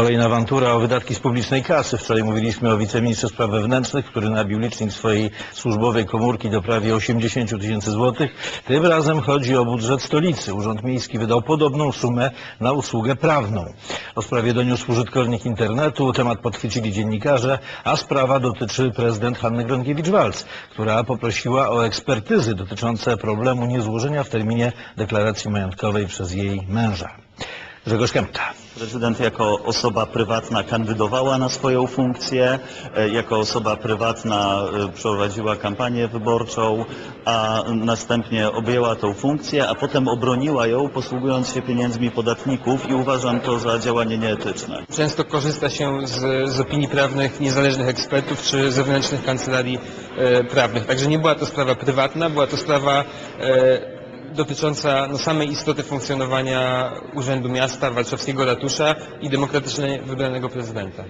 Kolejna awantura o wydatki z publicznej kasy. Wczoraj mówiliśmy o wiceministrze spraw wewnętrznych, który nabił licznik swojej służbowej komórki do prawie 80 tysięcy złotych. Tym razem chodzi o budżet stolicy. Urząd Miejski wydał podobną sumę na usługę prawną. O sprawie doniósł użytkownik internetu, temat podchwycili dziennikarze, a sprawa dotyczy prezydent Hanny Gronkiewicz-Walc, która poprosiła o ekspertyzy dotyczące problemu niezłożenia w terminie deklaracji majątkowej przez jej męża. Grzegorz Kępka. Prezydent jako osoba prywatna kandydowała na swoją funkcję, e, jako osoba prywatna e, prowadziła kampanię wyborczą, a następnie objęła tą funkcję, a potem obroniła ją posługując się pieniędzmi podatników i uważam to za działanie nieetyczne. Często korzysta się z, z opinii prawnych niezależnych ekspertów czy zewnętrznych kancelarii e, prawnych. Także nie była to sprawa prywatna, była to sprawa e, dotycząca no, samej istoty funkcjonowania Urzędu Miasta, Warszawskiego Ratusza i demokratycznie wybranego prezydenta.